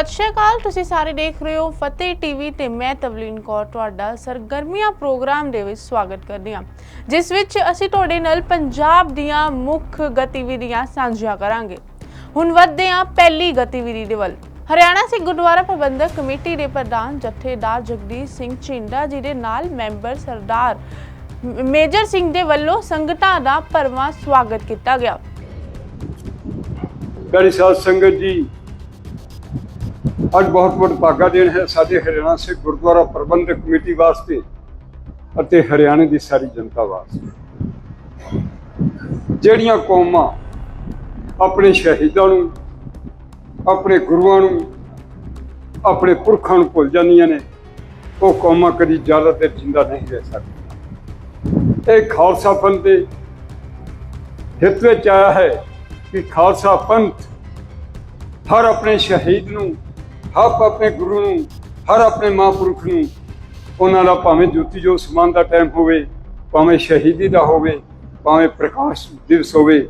ਸਤਿ ਸ਼੍ਰੀ ਅਕਾਲ, ਤੁਸੀਂ ਸਾਰੇ ਦੇਖ ਰਹੇ ਹੋ ਫਤਿਹ ਟੀਵੀ ਤੇ ਮੈਂ ਤਵਲੀਨ ਕੌਰ ਤੁਹਾਡਾ ਸਰਗਰਮੀਆਂ ਪ੍ਰੋਗਰਾਮ ਦੇ ਵਿੱਚ ਸਵਾਗਤ ਕਰਦੇ ਹਾਂ, ਜਿਸ ਵਿੱਚ ਅਸੀਂ ਤੁਹਾਡੇ ਨਾਲ ਪੰਜਾਬ ਦੀਆਂ ਮੁੱਖ ਗਤੀਵਿਧੀਆਂ ਸਾਂਝੀਆਂ ਕਰਾਂਗੇ। ਹੁਣ ਵੱਧਦੇ ਹਾਂ ਪਹਿਲੀ ਗਤੀਵਿਧੀ ਦੇ ਵੱਲ। ਹਰਿਆਣਾ ਸਿੱਖ ਗੁਰਦੁਆਰਾ ਪ੍ਰਬੰਧਕ ਕਮੇਟੀ ਦੇ ਪ੍ਰਧਾਨ ਜਥੇਦਾਰ ਜਗਦੀਸ਼ ਸਿੰਘ ਝਿੰਡਾ ਜੀ ਦੇ ਨਾਲ ਮੈਂਬਰ ਸਰਦਾਰ ਮੇਜਰ ਸਿੰਘ ਦੇ ਵੱਲੋਂ ਸੰਗਤਾਂ ਦਾ ਭਰਵਾਂ ਸਵਾਗਤ ਕੀਤਾ ਗਿਆ। ਪਿਆਰੀ ਸਾਧ ਸੰਗਤ ਜੀ ਅੱਜ ਬਹੁਤ ਬਹੁਤ ਭਾਗਾ ਦਿਨ ਹੈ ਸਾਡੇ ਹਰਿਆਣਾ ਸਿੱਖ ਗੁਰਦੁਆਰਾ ਪ੍ਰਬੰਧਕ ਕਮੇਟੀ ਵਾਸਤੇ ਅਤੇ ਹਰਿਆਣੇ ਦੀ ਸਾਰੀ ਜਨਤਾ ਵਾਸਤੇ। ਜਿਹੜੀਆਂ ਕੌਮਾਂ ਆਪਣੇ ਸ਼ਹੀਦਾਂ ਨੂੰ, ਆਪਣੇ ਗੁਰੂਆਂ ਨੂੰ, ਆਪਣੇ ਪੁਰਖਾਂ ਨੂੰ ਭੁੱਲ ਜਾਂਦੀਆਂ ਨੇ, ਉਹ ਕੌਮਾਂ ਕਦੀ ਜ਼ਿਆਦਾ ਦੇਰ ਜਿੰਦਾ ਨਹੀਂ ਰਹਿ ਸਕਦੀਆਂ। ਇਹ ਖਾਲਸਾ ਪੰਥ ਦੇ ਹਿੱਤ ਵਿੱਚ ਆਇਆ ਹੈ ਕਿ ਖਾਲਸਾ ਪੰਥ ਹਰ ਆਪਣੇ ਸ਼ਹੀਦ ਨੂੰ ਹਰ ਆਪਣੇ ਗੁਰੂ ਨੂੰ, ਹਰ ਆਪਣੇ ਮਹਾਂਪੁਰਖ ਨੂੰ। ਉਹਨਾਂ ਦਾ ਭਾਵੇਂ ਜੋਤੀ ਜੋ ਸਮਾਨ ਦਾ ਟਾਈਮ ਹੋਵੇ, ਭਾਵੇਂ ਸ਼ਹੀਦੀ ਦਾ ਹੋਵੇ, ਭਾਵੇਂ ਪ੍ਰਕਾਸ਼ ਦਿਵਸ ਹੋਵੇ,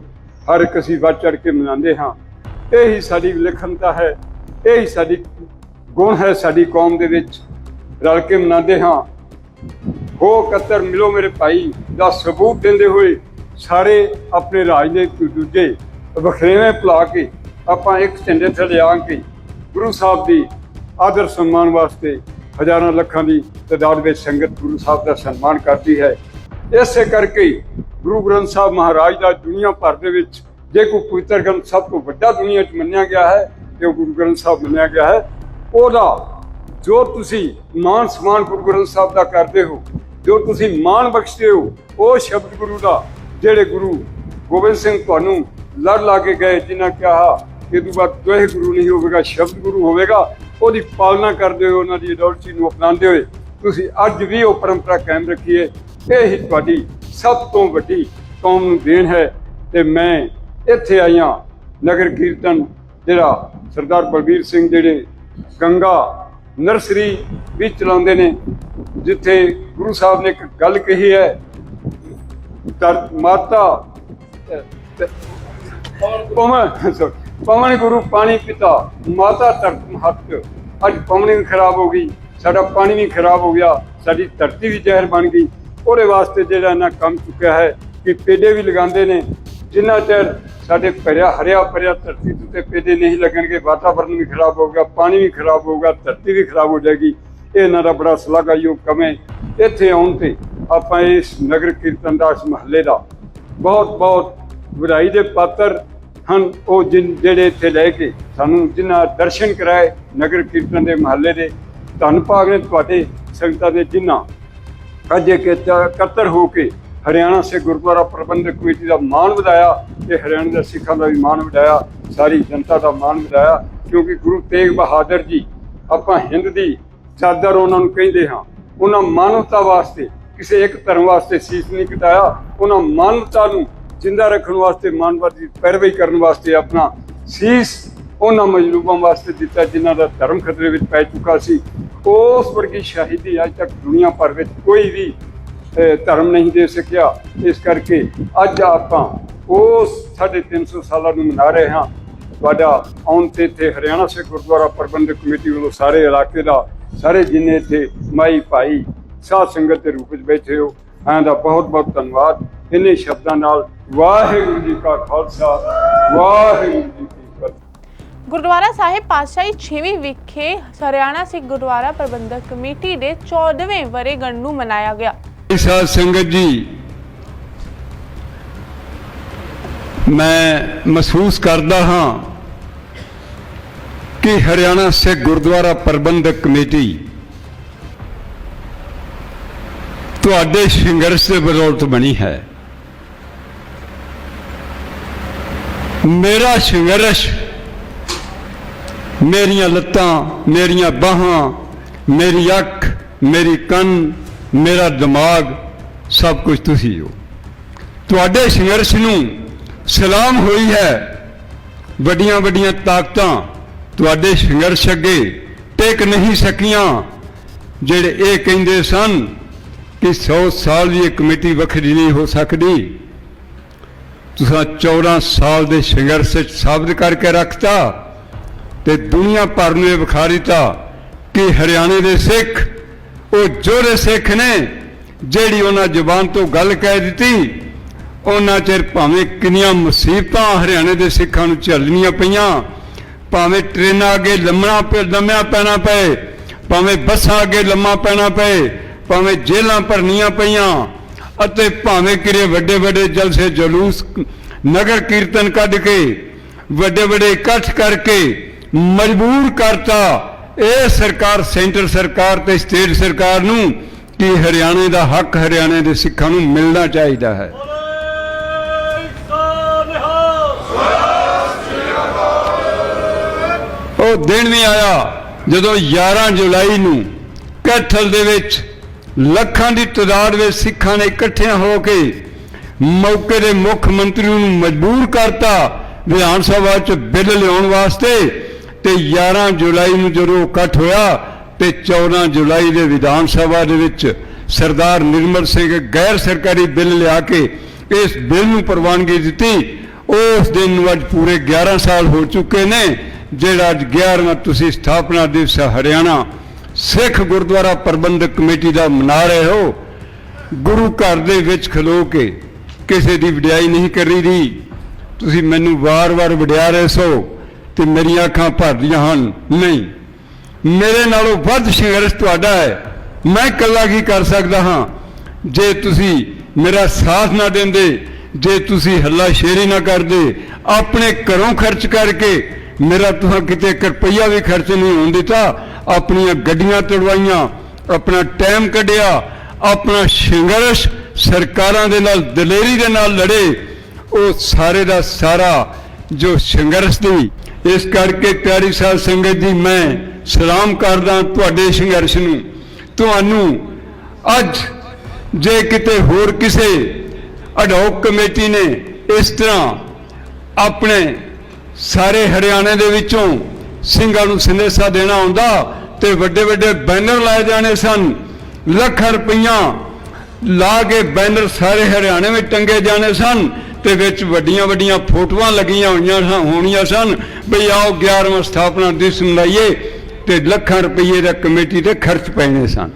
ਹਰ ਇੱਕ ਅਸੀਂ ਵੱਧ ਚੜ ਕੇ ਮਨਾਉਂਦੇ ਹਾਂ। ਇਹ ਹੀ ਸਾਡੀ ਵਿਲੱਖਣਤਾ ਹੈ, ਇਹ ਹੀ ਸਾਡੀ ਗੁਣ ਹੈ ਸਾਡੀ ਕੌਮ ਦੇ ਵਿੱਚ। ਰਲ ਕੇ ਮਨਾਉਂਦੇ ਹਾਂ। ਹੋ ਕਤਰ, ਮਿਲੋ ਮੇਰੇ ਭਾਈ, ਦਾ ਸਬੂਤ ਦਿੰਦੇ ਹੋਏ ਸਾਰੇ ਆਪਣੇ ਰਾਜ ਦੇ ਦੂਜੇ ਵਖਰੇਵੇਂ ਭੁਲਾ ਕੇ ਆਪਾਂ ਇੱਕ ਝੰਡੇ ਥੱਲੇ ਆ ਕੇ ਗੁਰੂ ਸਾਹਿਬ ਦੀ ਆਦਰ ਸਨਮਾਨ ਵਾਸਤੇ ਹਜ਼ਾਰਾਂ ਲੱਖਾਂ ਦੀ ਤਾਦਾਦ ਵਿੱਚ ਸੰਗਤ ਗੁਰੂ ਸਾਹਿਬ ਦਾ ਸਨਮਾਨ ਕਰਦੀ ਹੈ। ਇਸੇ ਕਰਕੇ ਗੁਰੂ ਗ੍ਰੰਥ ਸਾਹਿਬ ਮਹਾਰਾਜ ਦਾ ਦੁਨੀਆ ਭਰ ਦੇ ਵਿੱਚ ਜੇ ਕੋਈ ਪਵਿੱਤਰ ਗ੍ਰੰਥ ਸਭ ਤੋਂ ਵੱਡਾ ਦੁਨੀਆ 'ਚ ਮੰਨਿਆ ਗਿਆ ਹੈ ਤੇ ਉਹ ਗੁਰੂ ਗ੍ਰੰਥ ਸਾਹਿਬ ਮੰਨਿਆ ਗਿਆ ਹੈ, ਉਹਦਾ ਜੋ ਤੁਸੀਂ ਮਾਨ ਸਨਮਾਨ ਗੁਰੂ ਗ੍ਰੰਥ ਸਾਹਿਬ ਦਾ ਕਰਦੇ ਹੋ, ਜੋ ਤੁਸੀਂ ਮਾਣ ਬਖਸ਼ਦੇ ਹੋ, ਉਹ ਸ਼ਬਦ ਗੁਰੂ ਦਾ, ਜਿਹੜੇ ਗੁਰੂ ਗੋਬਿੰਦ ਸਿੰਘ ਤੁਹਾਨੂੰ ਲੜ ਲਾ ਕੇ ਗਏ, ਜਿਨ੍ਹਾਂ ਕਿਹਾ ਇਹ ਤੋਂ ਬਾਅਦ ਦੋਹੇ ਗੁਰੂ ਨਹੀਂ ਹੋਵੇਗਾ ਸ਼ਬਦ ਗੁਰੂ ਹੋਵੇਗਾ ਉਹਦੀ ਪਾਲਣਾ ਕਰਦੇ ਹੋਏ ਉਹਨਾਂ ਦੀ ਅਡੋਲਟੀ ਨੂੰ ਅਪਣਾਉਂਦੇ ਹੋਏ ਤੁਸੀਂ ਅੱਜ ਵੀ ਉਹ ਪਰੰਪਰਾ ਕਾਇਮ ਰੱਖੀਏ। ਇਹ ਹੀ ਤੁਹਾਡੀ ਸਭ ਤੋਂ ਵੱਡੀ ਕੌਮ ਨੂੰ ਦੇਣ ਹੈ ਤੇ ਮੈਂ ਇੱਥੇ ਆਈਆਂ ਨਗਰ ਕੀਰਤਨ ਜਿਹੜਾ ਸਰਦਾਰ ਬਲਬੀਰ ਸਿੰਘ ਜਿਹੜੇ ਗੰਗਾ ਨਰਸਰੀ ਵੀ ਚਲਾਉਂਦੇ ਨੇ ਜਿੱਥੇ ਗੁਰੂ ਸਾਹਿਬ ਨੇ ਇੱਕ ਗੱਲ ਕਹੀ ਹੈ ਮਾਤਾ ਪਵਨ ਪਵਨ ਗੁਰੂ ਪਾਣੀ ਪਿਤਾ, ਮਾਤਾ ਧਰਤ ਮਹੱਤ ਅੱਜ ਪਵਨ ਵੀ ਖਰਾਬ ਹੋ ਗਈ, ਸਾਡਾ ਪਾਣੀ ਵੀ ਖਰਾਬ ਹੋ ਗਿਆ, ਸਾਡੀ ਧਰਤੀ ਵੀ ਜ਼ਹਿਰ ਬਣ ਗਈ। ਉਹਦੇ ਵਾਸਤੇ ਜਿਹੜਾ ਇਹਨਾਂ ਕੰਮ ਚੁੱਕਿਆ ਹੈ ਕਿ ਪੇਡੇ ਵੀ ਲਗਾਉਂਦੇ ਨੇ। ਜਿੰਨਾ ਚਿਰ ਸਾਡੇ ਭਰਿਆ, ਹਰਿਆ ਭਰਿਆ ਧਰਤੀ ਦੇ ਉੱਤੇ ਪੇਡੇ ਨਹੀਂ ਲੱਗਣਗੇ, ਵਾਤਾਵਰਨ ਵੀ ਖਰਾਬ ਹੋਊਗਾ ਪਾਣੀ ਵੀ ਖਰਾਬ ਹੋਊਗਾ ਧਰਤੀ ਵੀ ਖਰਾਬ ਹੋ ਜਾਏਗੀ। ਇਹ ਇਹਨਾਂ ਦਾ ਬੜਾ ਸ਼ਲਾਘਾਯੋਗ ਕੰਮ ਹੈ। ਇੱਥੇ ਆਉਣ ਤੇ ਆਪਾਂ ਇਸ ਨਗਰ ਕੀਰਤਨ ਦਾ, ਇਸ ਮਹੱਲੇ ਦਾ ਬਹੁਤ ਬਹੁਤ ਵਧਾਈ ਦੇ ਪਾਤਰ ਹਨ, ਉਹ ਜਿਨ ਜਿਹੜੇ ਇੱਥੇ ਲੈ ਕੇ ਸਾਨੂੰ ਜਿਨ੍ਹਾਂ ਦਰਸ਼ਨ ਕਰਾਏ ਨਗਰ ਕੀਰਤਨ ਦੇ ਮਹੱਲੇ ਦੇ, ਧੰਨ ਭਾਗ ਨੇ ਤੁਹਾਡੇ ਸੰਗਤਾਂ ਦੇ ਜਿਨ੍ਹਾਂ ਅੱਜ ਇੱਕ ਇਕੱਤਰ ਹੋ ਕੇ ਹਰਿਆਣਾ ਸੇ ਗੁਰਦੁਆਰਾ ਪ੍ਰਬੰਧਕ ਕਮੇਟੀ ਦਾ ਮਾਣ ਵਧਾਇਆ ਤੇ ਹਰਿਆਣਾ ਦੇ ਸਿੱਖਾਂ ਦਾ ਵੀ ਮਾਣ ਵਧਾਇਆ, ਸਾਰੀ ਜਨਤਾ ਦਾ ਮਾਣ ਵਧਾਇਆ, ਕਿਉਂਕਿ ਗੁਰੂ ਤੇਗ ਬਹਾਦਰ ਜੀ ਆਪਾਂ ਹਿੰਦ ਦੀ ਚਾਦਰ ਉਹਨਾਂ ਨੂੰ ਕਹਿੰਦੇ ਹਾਂ, ਉਹਨਾਂ ਮਾਨਵਤਾ ਵਾਸਤੇ, ਕਿਸੇ ਇੱਕ ਧਰਮ ਵਾਸਤੇ ਸੀਸ ਨਹੀਂ ਕਟਾਇਆ, ਉਹਨਾਂ ਮਾਨਵਤਾ ਨੂੰ ਜਿੰਦਾ ਰੱਖਣ ਵਾਸਤੇ, ਮਾਨਵਤਾ ਦੀ ਪੈਰਵੀ ਕਰਨ ਵਾਸਤੇ ਆਪਣਾ ਸੀਸ ਉਹਨਾਂ ਮਜਲੂਬਾਂ ਵਾਸਤੇ ਦਿੱਤਾ ਜਿਨ੍ਹਾਂ ਦਾ ਧਰਮ ਖਤਰੇ ਵਿੱਚ ਪੈ ਚੁੱਕਾ ਸੀ। ਉਸ ਵਰਗੀ ਸ਼ਹੀਦੀ ਅੱਜ ਤੱਕ ਦੁਨੀਆ ਭਰ ਵਿੱਚ ਕੋਈ ਵੀ ਧਰਮ ਨਹੀਂ ਦੇ ਸਕਿਆ। ਇਸ ਕਰਕੇ ਅੱਜ ਆਪਾਂ ਉਸ 350 ਸਾਲਾਂ ਨੂੰ ਮਨਾ ਰਹੇ ਹਾਂ। ਤੁਹਾਡਾ ਆਉਣ ਤੇ ਇੱਥੇ ਹਰਿਆਣਾ ਸਿੱਖ ਗੁਰਦੁਆਰਾ ਪ੍ਰਬੰਧਕ ਕਮੇਟੀ ਵੱਲੋਂ ਸਾਰੇ ਇਲਾਕੇ ਦਾ, ਸਾਰੇ ਜਿੰਨੇ ਇੱਥੇ ਮਾਈ ਭਾਈ, ਸਾਧ ਸੰਗਤ ਦੇ ਰੂਪ ਵਿੱਚ ਬੈਠੇ ਹੋ ਆਂ ਦਾ ਬਹੁਤ ਬਹੁਤ ਧੰਨਵਾਦ। ਇਨੇ ਸ਼ਬਦਾਂ ਨਾਲ ਵਾਹਿਗੁਰੂ ਜੀ ਕਾ ਖਾਲਸਾ ਵਾਹਿਗੁਰੂ ਜੀ ਕੀ ਫਤਿਹ। ਗੁਰਦੁਆਰਾ ਸਾਹਿਬ ਪਾਤਸ਼ਾਹੀ 6ਵੀਂ ਵਿਖੇ ਹਰਿਆਣਾ ਸਿੱਖ ਗੁਰਦੁਆਰਾ ਪ੍ਰਬੰਧਕ ਕਮੇਟੀ ਦੇ 14ਵੇਂ ਵਰੇਗੰਢ ਨੂੰ ਮਨਾਇਆ ਗਿਆ। ਸਾਧ ਸੰਗਤ ਜੀ ਮੈਂ ਮਹਿਸੂਸ ਕਰਦਾ ਹਾਂ ਕਿ ਹਰਿਆਣਾ ਸਿੱਖ ਗੁਰਦੁਆਰਾ ਪ੍ਰਬੰਧਕ ਕਮੇਟੀ ਤੁਹਾਡੇ ਸੰਘਰਸ਼ ਦੇ ਬਦੌਲਤ ਬਣੀ ਹੈ। ਮੇਰਾ ਸੰਘਰਸ਼, ਮੇਰੀਆਂ ਲੱਤਾਂ, ਮੇਰੀਆਂ ਬਾਹਾਂ, ਮੇਰੀ ਅੱਖ, ਮੇਰੀ ਕੰਨ, ਮੇਰਾ ਦਿਮਾਗ, ਸਭ ਕੁਝ ਤੁਸੀਂ ਹੋ। ਤੁਹਾਡੇ ਸੰਘਰਸ਼ ਨੂੰ ਸਲਾਮ ਹੋਈ ਹੈ। ਵੱਡੀਆਂ ਵੱਡੀਆਂ ਤਾਕਤਾਂ ਤੁਹਾਡੇ ਸੰਘਰਸ਼ ਅੱਗੇ ਟੇਕ ਨਹੀਂ ਸਕੀਆਂ, ਜਿਹੜੇ ਇਹ ਕਹਿੰਦੇ ਸਨ ਕਿ 100 ਸਾਲ ਦੀ ਇਹ ਕਮੇਟੀ ਵੱਖਰੀ ਨਹੀਂ ਹੋ ਸਕਦੀ। ਤੁਸੀਂ 14 ਸਾਲ ਦੇ ਸੰਘਰਸ਼ ਵਿੱਚ ਸਾਬਤ ਕਰਕੇ ਰੱਖਤਾ ਤੇ ਦੁਨੀਆ ਭਰ ਨੂੰ ਇਹ ਵਿਖਾ ਦਿੱਤਾ ਕਿ ਹਰਿਆਣੇ ਦੇ ਸਿੱਖ, ਉਹ ਜੋੜੇ ਸਿੱਖ ਨੇ ਜਿਹੜੀ ਉਹਨਾਂ ਜ਼ੁਬਾਨ ਤੋਂ ਗੱਲ ਕਹਿ ਦਿੱਤੀ, ਉਹਨਾਂ ਚਿਰ ਭਾਵੇਂ ਕਿੰਨੀਆਂ ਮੁਸੀਬਤਾਂ ਹਰਿਆਣੇ ਦੇ ਸਿੱਖਾਂ ਨੂੰ ਝੱਲਣੀਆਂ ਪਈਆਂ, ਭਾਵੇਂ ਟ੍ਰੇਨਾਂ ਅੱਗੇ ਲੰਮਣਾ ਪੈ, ਲੰਮਿਆ ਪੈਣਾ ਪਏ, ਭਾਵੇਂ ਬੱਸਾਂ ਅੱਗੇ ਲੰਮਾ ਪੈਣਾ ਪਏ, ਭਾਵੇਂ ਜੇਲ੍ਹਾਂ ਭਰਨੀਆਂ ਪਈਆਂ ਅਤੇ ਭਾਵੇਂ ਕਿਰੇ ਵੱਡੇ ਵੱਡੇ ਜਲਸੇ ਜਲੂਸ ਨਗਰ ਕੀਰਤਨ ਕੱਢ ਕੇ ਵੱਡੇ ਵੱਡੇ ਇਕੱਠ ਕਰਕੇ ਮਜਬੂਰ ਕਰਤਾ, ਇਹ ਸਰਕਾਰ, ਸੈਂਟਰ ਸਰਕਾਰ ਤੇ ਸਟੇਟ ਸਰਕਾਰ ਨੂੰ ਕਿ ਹਰਿਆਣੇ ਦਾ ਹੱਕ ਹਰਿਆਣੇ ਦੇ ਸਿੱਖਾਂ ਨੂੰ ਮਿਲਣਾ ਚਾਹੀਦਾ ਹੈ। ਉਹ ਦਿਨ ਵੀ ਆਇਆ ਜਦੋਂ 11 ਜੁਲਾਈ ਨੂੰ ਕੈਥਲ ਦੇ ਵਿੱਚ ਲੱਖਾਂ ਦੀ ਤਾਦਾਦ ਵਿੱਚ ਸਿੱਖਾਂ ਨੇ ਇਕੱਠਿਆਂ ਹੋ ਕੇ ਮੌਕੇ ਦੇ ਮੁੱਖ ਮੰਤਰੀ ਨੂੰ ਮਜਬੂਰ ਕਰਤਾ, ਵਿਧਾਨ ਸਭਾ 'ਚ ਬਿੱਲ ਲਿਆਉਣ ਵਾਸਤੇ ਤੇ 11 ਜੁਲਾਈ ਨੂੰ ਜਦੋਂ ਇਕੱਠ ਹੋਇਆ ਤੇ 14 ਜੁਲਾਈ ਦੇ ਵਿਧਾਨ ਸਭਾ ਦੇ ਵਿੱਚ ਸਰਦਾਰ ਨਿਰਮਲ ਸਿੰਘ ਗੈਰ ਸਰਕਾਰੀ ਬਿੱਲ ਲਿਆ ਕੇ ਇਸ ਬਿੱਲ ਨੂੰ ਪ੍ਰਵਾਨਗੀ ਦਿੱਤੀ। ਉਸ ਦਿਨ ਨੂੰ ਅੱਜ ਪੂਰੇ 11 ਸਾਲ ਹੋ ਚੁੱਕੇ ਨੇ, ਜਿਹੜਾ ਅੱਜ 11ਵਾਂ ਤੁਸੀਂ ਸਥਾਪਨਾ ਦਿਵਸ ਹਰਿਆਣਾ। ਸਿੱਖ ਗੁਰਦੁਆਰਾ ਪ੍ਰਬੰਧਕ ਕਮੇਟੀ ਦਾ ਮਨਾ ਰਹੇ ਹੋ? ਗੁਰੂ ਘਰ ਦੇ ਵਿੱਚ ਖਲੋ ਕੇ ਕਿਸੇ ਦੀ ਵਡਿਆਈ ਨਹੀਂ ਕਰੀ ਦੀ ਤੁਸੀਂ ਮੈਨੂੰ ਵਾਰ-ਵਾਰ ਵਡਿਆ ਰਹੇ ਸੋ ਤੇ ਮੇਰੀਆਂ ਅੱਖਾਂ ਭਰਦੀਆਂ ਹਨ। ਨਹੀਂ। ਮੇਰੇ ਨਾਲੋਂ ਵੱਧ ਸੰਘਰਸ਼ ਤੁਹਾਡਾ ਹੈ। ਮੈਂ ਇਕੱਲਾ ਕੀ ਕਰ ਸਕਦਾ ਹਾਂ? ਜੇ ਤੁਸੀਂ ਮੇਰਾ ਸਾਥ ਨਾ ਦਿੰਦੇ, ਜੇ ਤੁਸੀਂ ਹੱਲਾ ਸ਼ੇਰੀ ਨਾ ਕਰਦੇ, ਆਪਣੇ ਘਰੋਂ ਖਰਚ ਕਰਕੇ ਮੇਰਾ ਤੁਹਾਂ ਕਿਤੇ ਰੁਪਈਆ ਵੀ ਖਰਚ ਨਹੀਂ ਹੋਣ ਦਿੱਤਾ ਆਪਣੀਆਂ ਗੱਡੀਆਂ ਤੜਵਾਈਆਂ, ਆਪਣਾ ਟਾਈਮ ਕੱਢਿਆ, ਆਪਣਾ ਸੰਘਰਸ਼ ਸਰਕਾਰਾਂ ਦੇ ਨਾਲ, ਦਲੇਰੀ ਦੇ ਨਾਲ ਲੜੇ। ਉਹ ਸਾਰੇ ਦਾ ਸਾਰਾ ਜੋ ਸੰਘਰਸ਼ ਦੀ ਇਸ ਕਰਕੇ ਪਿਆਰੀ ਸਾਹਿਬ ਸੰਗਤ ਜੀ, ਮੈਂ ਸਲਾਮ ਕਰਦਾ ਤੁਹਾਡੇ ਸੰਘਰਸ਼ ਨੂੰ। ਤੁਹਾਨੂੰ ਅੱਜ ਜੇ ਕਿਤੇ ਹੋਰ ਕਿਸੇ ਅਡੋਕ ਕਮੇਟੀ ਨੇ ਇਸ ਤਰ੍ਹਾਂ ਆਪਣੇ ਸਾਰੇ ਹਰਿਆਣੇ ਦੇ ਵਿੱਚੋਂ ਸਿੰਘਾਂ ਨੂੰ ਸੰਦੇਸ਼ਾ ਦੇਣਾ ਹੁੰਦਾ ਤੇ ਵੱਡੇ ਵੱਡੇ ਬੈਨਰ ਲਾਏ ਜਾਣੇ ਸਨ। ਲੱਖਾਂ ਰੁਪਈਆ ਲਾ ਕੇ ਬੈਨਰ ਸਾਰੇ ਹਰਿਆਣੇ ਵਿੱਚ ਟੰਗੇ ਜਾਣੇ ਸਨ ਤੇ ਵਿੱਚ ਵੱਡੀਆਂ ਵੱਡੀਆਂ ਫੋਟੋਆਂ ਲੱਗੀਆਂ ਹੋਈਆਂ ਸਨ ਹੋਣੀਆਂ ਸਨ। ਬਈ ਆਓ 11ਵਾਂ ਸਥਾਪਨਾ ਦਿਵਸ ਮਨਾਈਏ ਤੇ ਲੱਖਾਂ ਰੁਪਏ ਦਾ ਕਮੇਟੀ ਤੇ ਖਰਚ ਪੈਣੇ ਸਨ।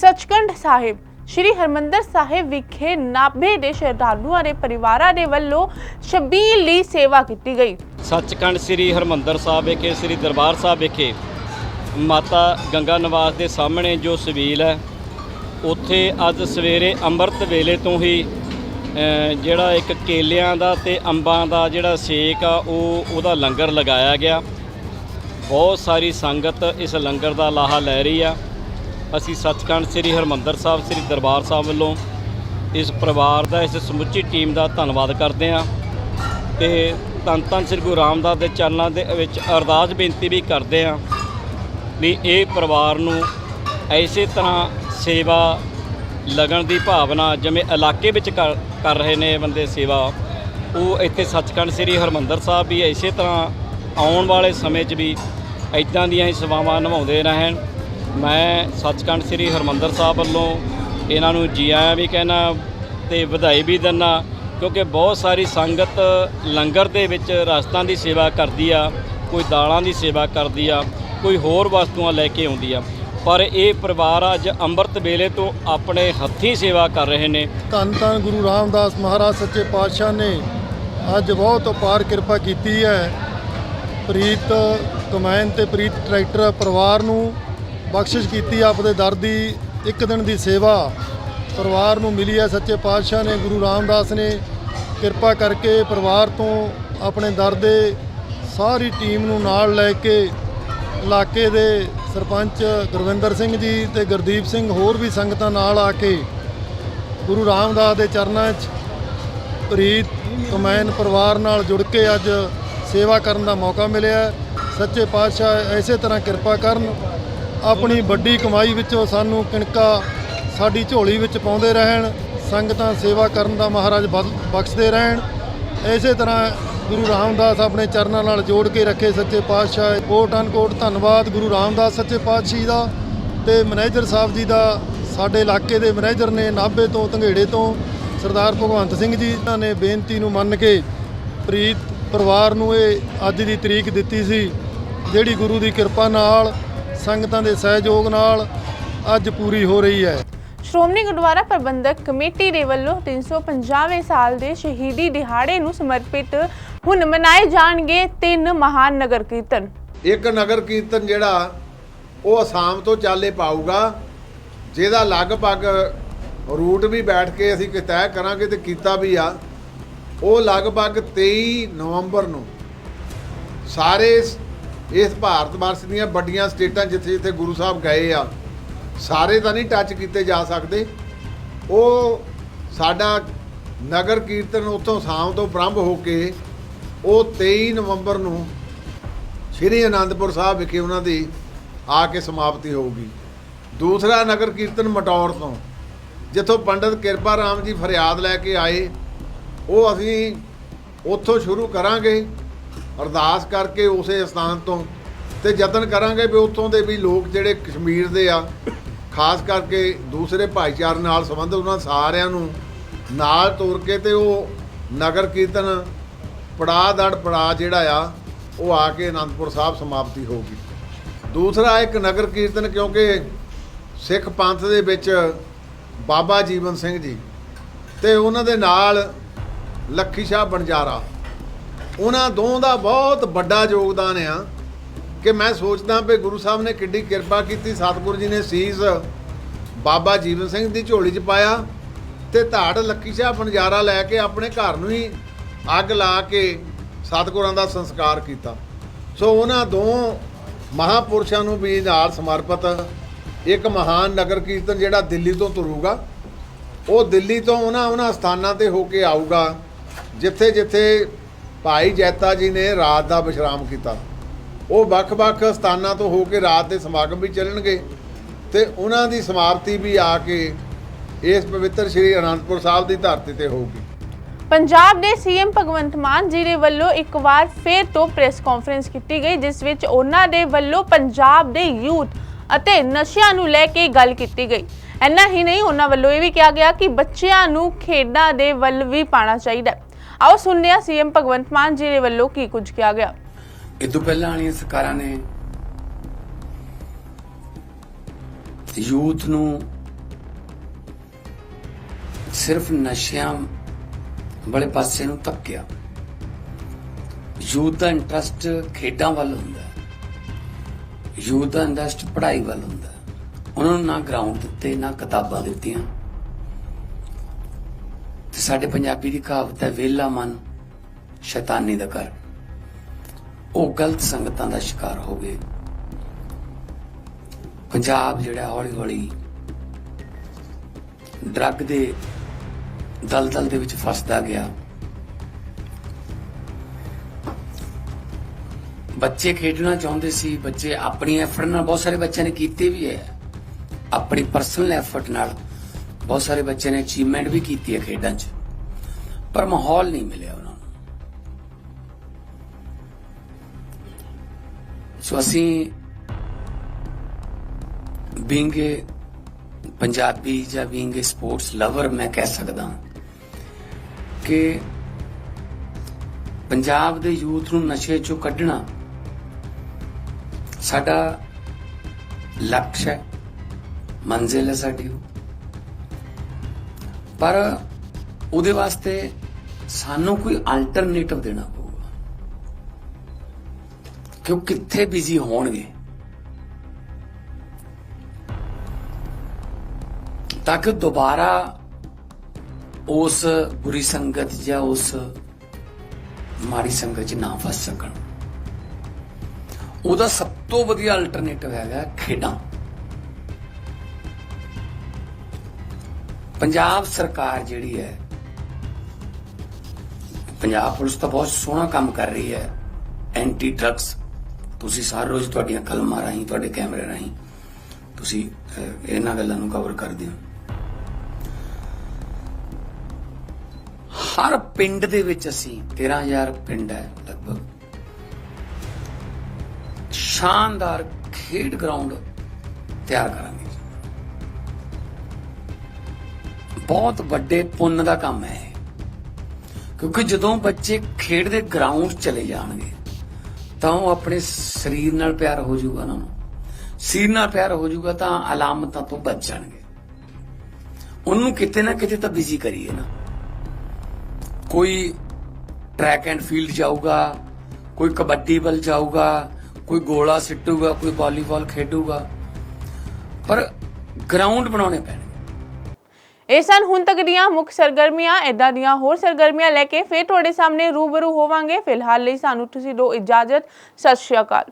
ਸਚਕੰਡ ਸਾਹਿਬ ਸ਼੍ਰੀ ਹਰਮੰਦਰ ਸਾਹਿਬ ਵਿਖੇ ਨਾਭੇ ਦੇ ਸ਼ਰਧਾਲੂਆਂ ਦੇ ਪਰਿਵਾਰਾਂ ਦੇ ਵੱਲੋਂ ਛਬੀਲ ਲਈ ਸੇਵਾ ਕੀਤੀ ਗਈ। ਸੱਚਖੰਡ ਸ੍ਰੀ ਹਰਮੰਦਰ ਸਾਹਿਬ ਵਿਖੇ ਸ੍ਰੀ ਦਰਬਾਰ ਸਾਹਿਬ ਵਿਖੇ ਮਾਤਾ ਗੰਗਾ ਨਿਵਾਸ ਦੇ ਸਾਹਮਣੇ ਜੋ ਸਵੀਲ ਹੈ, ਉੱਥੇ ਅੱਜ ਸਵੇਰੇ ਅੰਮ੍ਰਿਤ ਵੇਲੇ ਤੋਂ ਹੀ ਜਿਹੜਾ ਇੱਕ ਕੇਲਿਆਂ ਦਾ ਤੇ ਅੰਬਾਂ ਦਾ ਜਿਹੜਾ ਸੇਕ ਆ, ਉਹ ਉਹਦਾ ਲੰਗਰ ਲਗਾਇਆ ਗਿਆ। ਬਹੁਤ ਸਾਰੀ ਸੰਗਤ ਇਸ ਲੰਗਰ ਦਾ ਲਾਹਾ ਲੈ ਰਹੀ ਆ। ਅਸੀਂ ਸੱਚਖੰਡ ਸ੍ਰੀ ਹਰਮੰਦਰ ਸਾਹਿਬ, ਸ੍ਰੀ ਦਰਬਾਰ ਸਾਹਿਬ ਵੱਲੋਂ ਇਸ ਪਰਿਵਾਰ ਦਾ, ਇਸ ਸਮੁੱਚੀ ਟੀਮ ਦਾ ਧੰਨਵਾਦ ਕਰਦੇ ਹਾਂ। ਤੇ ਧੰਨ ਧੰਨ ਸ੍ਰੀ ਗੁਰੂ ਰਾਮਦਾਸ ਦੇ ਚਰਨਾਂ ਦੇ ਵਿੱਚ ਅਰਦਾਸ ਬੇਨਤੀ ਵੀ ਕਰਦੇ ਹਾਂ। ਵੀ ਇਹ ਪਰਿਵਾਰ ਨੂੰ ਐਸੇ ਤਰ੍ਹਾਂ ਸੇਵਾ ਲਗਣ ਦੀ ਭਾਵਨਾ ਜਿਵੇਂ ਇਲਾਕੇ ਵਿੱਚ ਕਰ ਕਰ ਰਹੇ ਨੇ ਬੰਦੇ ਸੇਵਾ, ਉਹ ਇੱਥੇ ਸੱਚਖੰਡ ਸ੍ਰੀ ਹਰਮੰਦਰ ਸਾਹਿਬ ਵੀ ਇਸੇ ਤਰ੍ਹਾਂ ਆਉਣ ਵਾਲੇ ਸਮੇਂ 'ਚ ਵੀ ਇਦਾਂ ਦੀਆਂ ਹੀ ਸੇਵਾਵਾਂ ਨਿਭਾਉਂਦੇ ਰਹਿਣ। ਮੈਂ ਸੱਚਖੰਡ ਸ੍ਰੀ ਹਰਮੰਦਰ ਸਾਹਿਬ ਵੱਲੋਂ ਇਹਨਾਂ ਨੂੰ ਜੀ ਆਇਆਂ ਵੀ ਕਹਿਣਾ ਤੇ ਵਧਾਈ ਵੀ ਦਿੰਦਾ ਕਿਉਂਕਿ ਬਹੁਤ ਸਾਰੀ ਸੰਗਤ ਲੰਗਰ ਦੇ ਵਿੱਚ ਰਸਤਾਂ ਦੀ ਸੇਵਾ ਕਰਦੀ ਆ, ਕੋਈ ਦਾਲਾਂ ਦੀ ਸੇਵਾ ਕਰਦੀ ਆ। ਕੋਈ ਹੋਰ ਵਸਤੂਆਂ ਲੈ ਕੇ ਆਉਂਦੀ ਆ। ਪਰ ਇਹ ਪਰਿਵਾਰ ਅੱਜ ਅੰਮ੍ਰਿਤ ਵੇਲੇ ਤੋਂ ਆਪਣੇ ਹੱਥੀਂ ਸੇਵਾ ਕਰ ਰਹੇ ਨੇ। ਧੰਨ ਧੰਨ ਗੁਰੂ ਰਾਮਦਾਸ ਮਹਾਰਾਜ, ਸੱਚੇ ਪਾਤਸ਼ਾਹ ਨੇ ਅੱਜ ਬਹੁਤ ਅਪਾਰ ਕਿਰਪਾ ਕੀਤੀ ਹੈ। ਪ੍ਰੀਤ ਕਮੈਨ ਤੇ ਪ੍ਰੀਤ ਟਰੈਕਟਰ ਪਰਿਵਾਰ ਨੂੰ ਬਖਸ਼ਿਸ਼ ਕੀਤੀ ਆਪਦੇ ਦਰ ਦੀ ਇੱਕ ਦਿਨ ਦੀ ਸੇਵਾ ਪਰਿਵਾਰ ਨੂੰ ਮਿਲੀ ਹੈ। ਸੱਚੇ ਪਾਤਸ਼ਾਹ ਨੇ, ਗੁਰੂ ਰਾਮਦਾਸ ਨੇ ਕਿਰਪਾ ਕਰਕੇ ਪਰਿਵਾਰ ਤੋਂ ਆਪਣੇ ਦਰ ਦੇ ਸਾਰੀ ਟੀਮ ਨੂੰ ਨਾਲ ਲੈ ਕੇ ਇਲਾਕੇ ਦੇ ਸਰਪੰਚ ਗੁਰਵਿੰਦਰ ਸਿੰਘ ਜੀ ਤੇ ਗੁਰਦੀਪ ਸਿੰਘ ਹੋਰ ਵੀ ਸੰਗਤਾਂ ਨਾਲ ਆ ਕੇ ਗੁਰੂ ਰਾਮਦਾਸ ਦੇ ਚਰਨਾਂ 'ਚ ਪ੍ਰੀਤ, ਕਮੈਨ ਪਰਿਵਾਰ ਨਾਲ ਜੁੜ ਕੇ ਅੱਜ ਸੇਵਾ ਕਰਨ ਦਾ ਮੌਕਾ ਮਿਲਿਆ ਸੱਚੇ ਪਾਤਸ਼ਾਹ ਐਸੇ ਤਰ੍ਹਾਂ ਕਿਰਪਾ ਕਰਨ, ਆਪਣੀ ਵੱਡੀ ਕਮਾਈ ਵਿੱਚੋਂ ਸਾਨੂੰ ਕਿਣਕਾ ਸਾਡੀ ਝੋਲੀ ਵਿੱਚ ਪਾਉਂਦੇ ਰਹਿਣ, ਸੰਗਤਾਂ ਸੇਵਾ ਕਰਨ ਦਾ ਮਹਾਰਾਜ ਬਖਸ਼ਦੇ ਰਹਿਣ। ਐਸੇ ਤਰ੍ਹਾਂ ਗੁਰੂ ਰਾਮਦਾਸ ਆਪਣੇ ਚਰਨਾਂ ਨਾਲ ਜੋੜ ਕੇ ਰੱਖੇ ਸੱਚੇ ਪਾਤਸ਼ਾਹ, ਕੋਟ ਅਨਕੋਟ ਧੰਨਵਾਦ ਗੁਰੂ ਰਾਮਦਾਸ ਸੱਚੇ ਪਾਤਸ਼ਾਹ ਦਾ ਤੇ ਮੈਨੇਜਰ ਸਾਹਿਬ ਜੀ ਦਾ, ਸਾਡੇ ਇਲਾਕੇ ਦੇ ਮੈਨੇਜਰ ਨੇ ਨਾਭੇ ਤੋਂ, ਧੰਗੇੜੇ ਤੋਂ, ਸਰਦਾਰ ਭਗਵੰਤ ਸਿੰਘ ਜੀ ਇਹਨਾਂ ਨੇ ਬੇਨਤੀ ਨੂੰ ਮੰਨ ਕੇ ਪ੍ਰੀਤ ਪਰਿਵਾਰ ਨੂੰ ਇਹ ਅੱਜ ਦੀ ਤਰੀਕ ਦਿੱਤੀ ਸੀ, ਜਿਹੜੀ ਗੁਰੂ ਦੀ ਕਿਰਪਾ ਨਾਲ, ਸੰਗਤਾਂ ਦੇ ਸਹਿਯੋਗ ਨਾਲ ਅੱਜ ਪੂਰੀ ਹੋ ਰਹੀ ਹੈ। ਸ਼੍ਰੋਮਣੀ ਗੁਰਦੁਆਰਾ ਪ੍ਰਬੰਧਕ ਕਮੇਟੀ ਦੇ ਵੱਲੋਂ 350ਵੇਂ ਸਾਲ ਦੇ ਸ਼ਹੀਦੀ ਦਿਹਾੜੇ ਨੂੰ ਸਮਰਪਿਤ ਹੁਣ ਮਨਾਏ ਜਾਣਗੇ ਤਿੰਨ ਮਹਾਨ ਨਗਰ ਕੀਰਤਨ। ਇੱਕ ਨਗਰ ਕੀਰਤਨ ਜਿਹੜਾ, ਉਹ ਅਸਾਮ ਤੋਂ ਚਾਲੇ ਪਾਊਗਾ, ਜਿਹਦਾ ਲਗਭਗ ਰੂਟ ਵੀ ਬੈਠ ਕੇ ਅਸੀਂ ਕਿ ਤੈਅ ਕਰਾਂਗੇ ਤੇ ਕੀਤਾ ਵੀ ਆ। ਉਹ ਲਗਭਗ 23 ਨਵੰਬਰ ਨੂੰ ਸਾਰੇ ਇਸ- ਇਸ ਭਾਰਤ ਵਰਸ਼ ਦੀਆਂ ਵੱਡੀਆਂ ਸਟੇਟਾਂ ਜਿੱਥੇ ਜਿੱਥੇ ਗੁਰੂ ਸਾਹਿਬ ਗਏ ਆ ਸਾਰੇ ਤਾਂ ਨਹੀਂ ਟੱਚ ਕੀਤੇ ਜਾ ਸਕਦੇ। ਉਹ ਸਾਡਾ ਨਗਰ ਕੀਰਤਨ ਉੱਥੋਂ ਸ਼ਾਮ ਤੋਂ ਪ੍ਰਾਰੰਭ ਹੋ ਕੇ ਉਹ 23 ਨਵੰਬਰ ਨੂੰ ਸ਼੍ਰੀ ਅਨੰਦਪੁਰ ਸਾਹਿਬ ਵਿਖੇ ਉਹਨਾਂ ਦੀ ਆ ਕੇ ਸਮਾਪਤੀ ਹੋਊਗੀ। ਦੂਸਰਾ ਨਗਰ ਕੀਰਤਨ ਮਟੌਰ ਤੋਂ, ਜਿੱਥੋਂ ਪੰਡਤ ਕਿਰਪਾ ਰਾਮ ਜੀ ਫਰਿਆਦ ਲੈ ਕੇ ਆਏ। ਉਹ ਅਸੀਂ ਉੱਥੋਂ ਸ਼ੁਰੂ ਕਰਾਂਗੇ, ਅਰਦਾਸ ਕਰਕੇ ਉਸੇ ਸਥਾਨ ਤੋਂ ਤੇ ਯਤਨ ਕਰਾਂਗੇ ਵੀ ਉੱਥੋਂ ਦੇ ਵੀ ਲੋਕ ਜਿਹੜੇ ਕਸ਼ਮੀਰ ਦੇ ਆ ਖਾਸ ਕਰਕੇ ਦੂਸਰੇ ਭਾਈਚਾਰੇ ਨਾਲ ਸੰਬੰਧ ਉਹਨਾਂ ਸਾਰਿਆਂ ਨੂੰ ਨਾਲ ਤੋਰ ਕੇ ਤੇ ਉਹ ਨਗਰ ਕੀਰਤਨ ਪੜਾ ਦੜ ਪੜਾ ਜਿਹੜਾ ਆ, ਉਹ ਆ ਕੇ ਅਨੰਦਪੁਰ ਸਾਹਿਬ ਸਮਾਪਤੀ ਹੋਊਗੀ ਦੂਸਰਾ ਇੱਕ ਨਗਰ ਕੀਰਤਨ ਕਿਉਂਕਿ ਸਿੱਖ ਪੰਥ ਦੇ ਵਿੱਚ ਬਾਬਾ ਜੀਵਨ ਸਿੰਘ ਜੀ ਤੇ ਉਹਨਾਂ ਦੇ ਨਾਲ ਲੱਖੀ ਸ਼ਾਹ ਬਣਜਾਰਾ ਉਹਨਾਂ ਦੋਹਾਂ ਦਾ ਬਹੁਤ ਵੱਡਾ ਯੋਗਦਾਨ ਆ। ਕਿ ਮੈਂ ਸੋਚਦਾ ਵੀ ਗੁਰੂ ਸਾਹਿਬ ਨੇ ਕਿੱਡੀ ਕਿਰਪਾ ਕੀਤੀ, ਸਤਿਗੁਰੂ ਜੀ ਨੇ ਸੀਸ ਬਾਬਾ ਜੀਵਨ ਸਿੰਘ ਦੀ ਝੋਲੀ 'ਚ ਪਾਇਆ ਤੇ ਧਾੜ ਲੱਕੀ ਸ਼ਾਹ ਬਣਜਾਰਾ ਲੈ ਕੇ ਆਪਣੇ ਘਰ ਨੂੰ ਹੀ ਅੱਗ ਲਾ ਕੇ ਸਤਿਗੁਰਾਂ ਦਾ ਸੰਸਕਾਰ ਕੀਤਾ। ਸੋ ਉਹਨਾਂ ਦੋ ਮਹਾਪੁਰਸ਼ਾਂ ਨੂੰ ਵੀ ਨਾਲ ਸਮਰਪਿਤ ਇੱਕ ਮਹਾਨ ਨਗਰ ਕੀਰਤਨ ਜਿਹੜਾ ਦਿੱਲੀ ਤੋਂ ਤੁਰੂਗਾ, ਉਹ ਦਿੱਲੀ ਤੋਂ ਉਹਨਾਂ ਉਹਨਾਂ ਸਥਾਨਾਂ ਤੇ ਹੋ ਕੇ ਆਊਗਾ ਜਿੱਥੇ ਜਿੱਥੇ ਭਾਈ ਜੈਤਾ ਜੀ ਨੇ ਰਾਤ ਦਾ ਵਿਸ਼ਰਾਮ ਕੀਤਾ। ਉਹ ਵੱਖ-ਵੱਖ ਸਥਾਨਾਂ ਤੋਂ ਹੋ ਕੇ ਰਾਤ ਦੇ ਸਮਾਗਮ ਵੀ ਚੱਲਣਗੇ ਤੇ ਉਹਨਾਂ ਦੀ ਸਮਾਪਤੀ ਵੀ ਆ ਕੇ ਇਸ ਪਵਿੱਤਰ ਸ੍ਰੀ ਅਨੰਦਪੁਰ ਸਾਹਿਬ ਦੀ ਧਰਤੀ ਤੇ ਹੋਊਗੀ। ਪੰਜਾਬ ਦੇ ਸੀਐਮ ਭਗਵੰਤ ਮਾਨ ਜੀ ਦੇ ਵੱਲੋਂ ਇੱਕ ਵਾਰ ਫੇਰ ਤੋਂ ਪ੍ਰੈਸ ਕਾਨਫਰੰਸ ਕੀਤੀ ਗਈ, ਜਿਸ ਵਿੱਚ ਉਹਨਾਂ ਦੇ ਵੱਲੋਂ ਪੰਜਾਬ ਦੇ ਯੂਥ ਅਤੇ ਨਸ਼ਿਆਂ ਨੂੰ ਲੈ ਕੇ ਗੱਲ ਕੀਤੀ ਗਈ। ਇੰਨਾ ਹੀ ਨਹੀਂ, ਉਹਨਾਂ ਵੱਲੋਂ ਇਹ ਵੀ ਕਿਹਾ ਗਿਆ ਕਿ ਬੱਚਿਆਂ ਨੂੰ ਖੇਡਾਂ ਦੇ ਵੱਲ ਵੀ ਪਾਣਾ ਚਾਹੀਦਾ ਆਓ ਸੁਣਦੇ ਹਾਂ ਸੀਐਮ ਭਗਵੰਤ ਮਾਨ ਜੀ ਦੇ ਵੱਲੋਂ ਕੀ ਕੁਝ ਕਿਹਾ ਗਿਆ। ਇਹ ਤੋਂ ਪਹਿਲਾਂ ਵਾਲੀਆਂ ਸਰਕਾਰਾਂ ਨੇ ਯੂਥ ਨੂੰ ਸਿਰਫ ਨਸ਼ਿਆਂ ਵਾਲੇ ਪਾਸੇ ਨੂੰ ਧੱਕਿਆ। ਯੂਥ ਦਾ ਇੰਟਰਸਟ ਖੇਡਾਂ ਵੱਲ ਹੁੰਦਾ ਯੂਥ ਦਾ ਇੰਟਰਸਟ ਪੜ੍ਹਾਈ ਵੱਲ ਹੁੰਦਾ ਉਹਨਾਂ ਨੂੰ ਨਾ ਗਰਾਊਂਡ ਦਿੱਤੇ, ਨਾ ਕਿਤਾਬਾਂ ਦਿੱਤੀਆਂ। ਤੇ ਸਾਡੇ ਪੰਜਾਬੀ ਦੀ ਕਹਾਵਤ ਹੈ, ਵੇਲਾ ਮਨ ਸ਼ੈਤਾਨੀ ਦਾ ਘਰ। ਉਹ ਗਲਤ ਸੰਗਤਾਂ ਦਾ ਸ਼ਿਕਾਰ ਹੋ ਗਏ। ਪੰਜਾਬ ਜਿਹੜਾ ਹੌਲੀ ਹੌਲੀ ਡਰੱਗ ਦੇ ਦਲਦਲ ਦੇ ਵਿੱਚ ਫਸਦਾ ਗਿਆ। ਬੱਚੇ ਖੇਡਣਾ ਚਾਹੁੰਦੇ ਸੀ, ਬੱਚੇ ਆਪਣੀ ਐਫਰਟ ਨਾਲ ਬਹੁਤ ਸਾਰੇ ਬੱਚਿਆਂ ਨੇ ਕੀਤੇ ਵੀ ਹੈ। ਆਪਣੀ ਪਰਸਨਲ ਐਫਰਟ ਨਾਲ ਬਹੁਤ ਸਾਰੇ ਬੱਚਿਆਂ ਨੇ ਅਚੀਵਮੈਂਟ ਵੀ ਕੀਤੀ ਹੈ ਖੇਡਾਂ 'ਚ। ਪਰ ਮਾਹੌਲ ਨਹੀਂ ਮਿਲਿਆ ਸੋ ਅਸੀਂ ਬੀਇੰਗ ਪੰਜਾਬੀ ਜਾਂ ਬੀਇੰਗ ਸਪੋਰਟਸ ਲਵਰ ਮੈਂ ਕਹਿ ਸਕਦਾ ਹਾਂ ਕਿ ਪੰਜਾਬ ਦੇ ਯੂਥ ਨੂੰ ਨਸ਼ੇ ਚੋਂ ਕੱਢਣਾ ਸਾਡਾ ਲਕਸ਼ ਹੈ, ਮੰਜ਼ਿਲ ਹੈ ਸਾਡੀ ਉਹ। ਪਰ ਉਹਦੇ ਵਾਸਤੇ ਸਾਨੂੰ ਕੋਈ ਅਲਟਰਨੇਟਿਵ ਦੇਣਾ ਕਿ ਉਹ ਕਿੱਥੇ ਬਿਜ਼ੀ ਹੋਣਗੇ? ਤਾਂ ਕਿ ਦੁਬਾਰਾ ਉਸ ਬੁਰੀ ਸੰਗਤ ਜਾਂ ਉਸ ਮਾੜੀ ਸੰਗਤ 'ਚ ਨਾ ਫਸ ਸਕਣ। ਉਹਦਾ ਸਭ ਤੋਂ ਵਧੀਆ ਅਲਟਰਨੇਟਿਵ ਹੈਗਾ ਖੇਡਾਂ। ਪੰਜਾਬ ਸਰਕਾਰ ਜਿਹੜੀ ਹੈ, ਪੰਜਾਬ ਪੁਲਿਸ ਤਾਂ ਬਹੁਤ ਸੋਹਣਾ ਕੰਮ ਕਰ ਰਹੀ ਹੈ ਐਂਟੀ ਡਰੱਗਸ ਤੁਸੀਂ ਸਾਰ ਰੋਜ਼ ਤੁਹਾਡੀਆਂ ਕਲਮਾਂ ਰਾਹੀਂ, ਤੁਹਾਡੇ ਕੈਮਰੇ ਰਾਹੀਂ ਤੁਸੀਂ ਇਹਨਾਂ ਗੱਲਾਂ ਨੂੰ ਕਵਰ ਕਰਦੇ ਹੋ। ਹਰ ਪਿੰਡ ਦੇ ਵਿੱਚ ਅਸੀਂ 13000 ਪਿੰਡ ਹੈ ਲਗਭਗ। ਸ਼ਾਨਦਾਰ ਖੇਡ ਗਰਾਊਂਡ ਤਿਆਰ ਕਰਾਂਗੇ। ਬਹੁਤ ਵੱਡੇ ਪੁੰਨ ਦਾ ਕੰਮ ਹੈ ਇਹ। ਕਿਉਂਕਿ ਜਦੋਂ ਬੱਚੇ ਖੇਡ ਦੇ ਗਰਾਊਂਡ ਚਲੇ ਜਾਣਗੇ ਤਾਂ ਉਹ ਆਪਣੇ ਸਰੀਰ ਨਾਲ ਪਿਆਰ ਹੋ ਜਾਊਗਾ ਨਾ ਉਹਨੂੰ। ਸਰੀਰ ਨਾਲ ਪਿਆਰ ਹੋ ਜਾਊਗਾ ਤਾਂ ਅਲਾਮਤਾਂ ਤੋਂ ਬਚ ਜਾਣਗੇ। ਉਹਨੂੰ ਕਿਤੇ ਨਾ ਕਿਤੇ ਤਾਂ ਬਿਜ਼ੀ ਕਰੀਏ ਨਾ। ਕੋਈ ਟਰੈਕ ਐਂਡ ਫੀਲਡ ਜਾਊਗਾ, ਕੋਈ ਕਬੱਡੀ ਵੱਲ ਜਾਊਗਾ, ਕੋਈ ਗੋਲਾ ਸਿੱਟੂਗਾ, ਕੋਈ ਵਾਲੀਬਾਲ ਖੇਡੂਗਾ। ਪਰ ਗਰਾਊਂਡ ਬਣਾਉਣੇ ਪੈਣੇ। ਇਹ ਸਨ ਹੁਣ ਤੱਕ ਦੀਆਂ ਮੁੱਖ ਸਰਗਰਮੀਆਂ ਇਦਾਂ ਦੀਆਂ ਹੋਰ ਸਰਗਰਮੀਆਂ ਲੈ ਕੇ ਫੇਰ ਤੁਹਾਡੇ ਸਾਹਮਣੇ ਰੂਬਰੂ ਹੋਵਾਂਗੇ। ਫਿਲਹਾਲ ਲਈ ਸਾਨੂੰ ਤੁਸੀਂ ਦਿਓ ਇਜਾਜ਼ਤ। ਸਤਿ ਸ਼੍ਰੀ ਅਕਾਲ।